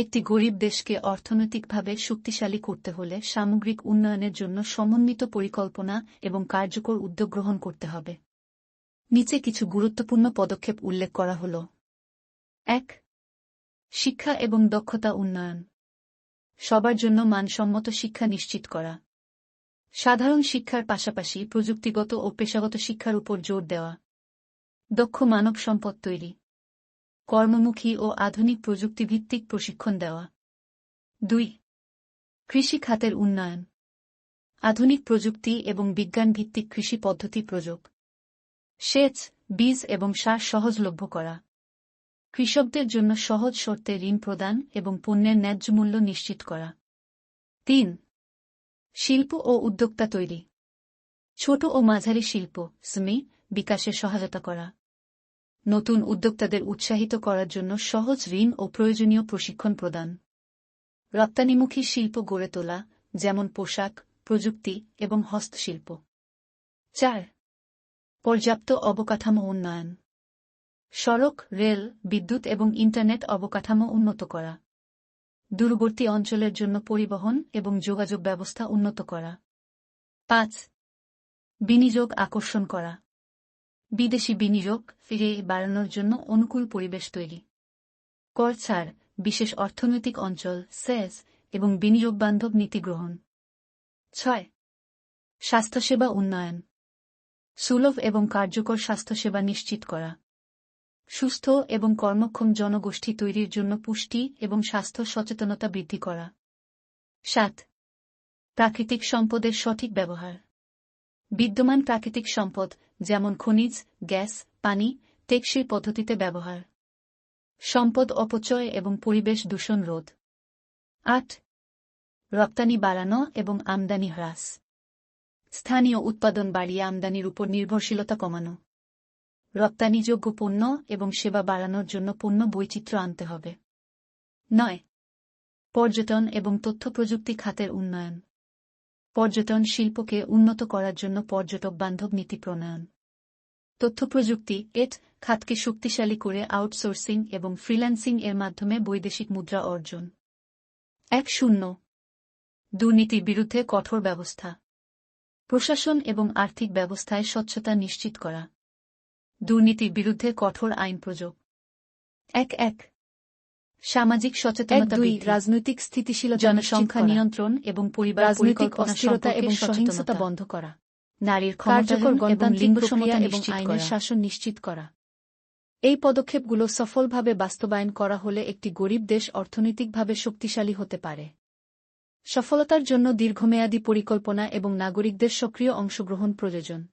একটি গরিব দেশকে অর্থনৈতিকভাবে শক্তিশালী করতে হলে সামগ্রিক উন্নয়নের জন্য সমন্বিত পরিকল্পনা এবং কার্যকর উদ্যোগ গ্রহণ করতে হবে। নিচে কিছু গুরুত্বপূর্ণ পদক্ষেপ উল্লেখ করা হল। এক, শিক্ষা এবং দক্ষতা উন্নয়ন। সবার জন্য মানসম্মত শিক্ষা নিশ্চিত করা। সাধারণ শিক্ষার পাশাপাশি প্রযুক্তিগত ও পেশাগত শিক্ষার উপর জোর দেওয়া। দক্ষ মানব সম্পদ তৈরি। কর্মমুখী ও আধুনিক প্রযুক্তিভিত্তিক প্রশিক্ষণ দেওয়া। দুই, কৃষি খাতের উন্নয়ন। আধুনিক প্রযুক্তি এবং বিজ্ঞানভিত্তিক কৃষি পদ্ধতি প্রযোগ। সেচ, বীজ এবং সার সহজলভ্য করা। কৃষকদের জন্য সহজ শর্তে ঋণ প্রদান এবং পণ্যের ন্যায্য মূল্য নিশ্চিত করা। তিন, শিল্প ও উদ্যোক্তা তৈরি। ছোট ও মাঝারি শিল্প, স্মি, বিকাশে সহায়তা করা। নতুন উদ্যোক্তাদের উৎসাহিত করার জন্য সহজ ঋণ ও প্রয়োজনীয় প্রশিক্ষণ প্রদান। রপ্তানিমুখী শিল্প গড়ে তোলা, যেমন পোশাক, প্রযুক্তি এবং হস্তশিল্প। চার, পর্যাপ্ত অবকাঠামো উন্নয়ন। সড়ক, রেল, বিদ্যুৎ এবং ইন্টারনেট অবকাঠামো উন্নত করা। দূরবর্তী অঞ্চলের জন্য পরিবহন এবং যোগাযোগ ব্যবস্থা উন্নত করা। পাঁচ, বিনিয়োগ আকর্ষণ করা। বিদেশি বিনিয়োগ ফিরে বাড়ানোর জন্য অনুকূল পরিবেশ তৈরি। কর ছাড়, বিশেষ অর্থনৈতিক অঞ্চল সেস এবং বিনিয়োগ বান্ধব নীতি গ্রহণ। ছয়, স্বাস্থ্যসেবা উন্নয়ন। সুলভ এবং কার্যকর স্বাস্থ্যসেবা নিশ্চিত করা। সুস্থ এবং কর্মক্ষম জনগোষ্ঠী তৈরির জন্য পুষ্টি এবং স্বাস্থ্য সচেতনতা বৃদ্ধি করা। সাত, প্রাকৃতিক সম্পদের সঠিক ব্যবহার। বিদ্যমান প্রাকৃতিক সম্পদ, যেমন খনিজ, গ্যাস, পানি, টেকসই পদ্ধতিতে ব্যবহার। সম্পদ অপচয় এবং পরিবেশ দূষণ রোধ। আট, রপ্তানি বাড়ানো এবং আমদানি হ্রাস। স্থানীয় উৎপাদন বাড়িয়ে আমদানির উপর নির্ভরশীলতা কমানো। রপ্তানিযোগ্য পণ্য এবং সেবা বাড়ানোর জন্য পণ্য বৈচিত্র্য আনতে হবে। নয়, পর্যটন এবং তথ্য প্রযুক্তি খাতের উন্নয়ন। পর্যটন শিল্পকে উন্নত করার জন্য পর্যটক বান্ধব নীতি প্রণয়ন। তথ্যপ্রযুক্তি, এট, খাতকে শক্তিশালী করে আউটসোর্সিং এবং ফ্রিল্যান্সিং এর মাধ্যমে বৈদেশিক মুদ্রা অর্জন। এক শূন্য। দুর্নীতির বিরুদ্ধে কঠোর ব্যবস্থা। প্রশাসন এবং আর্থিক ব্যবস্থায় স্বচ্ছতা নিশ্চিত করা। দুর্নীতির বিরুদ্ধে কঠোর আইন প্রযোগ। এক এক। সামাজিক সচেতনতা দুই, রাজনৈতিক স্থিতিশীলতা জনসংখ্যা নিয়ন্ত্রণ এবং পরিবার রাজনৈতিক অস্থিরতা এবং সহিংসতা বন্ধ করা নারীর কার্যকর গণতান্ত্রিক লিঙ্গ সমতা এবং আইনের শাসন নিশ্চিত করা। এই পদক্ষেপগুলো সফলভাবে বাস্তবায়ন করা হলে একটি গরিব দেশ অর্থনৈতিকভাবে শক্তিশালী হতে পারে। সফলতার জন্য দীর্ঘমেয়াদী পরিকল্পনা এবং নাগরিকদের সক্রিয় অংশগ্রহণ প্রয়োজন।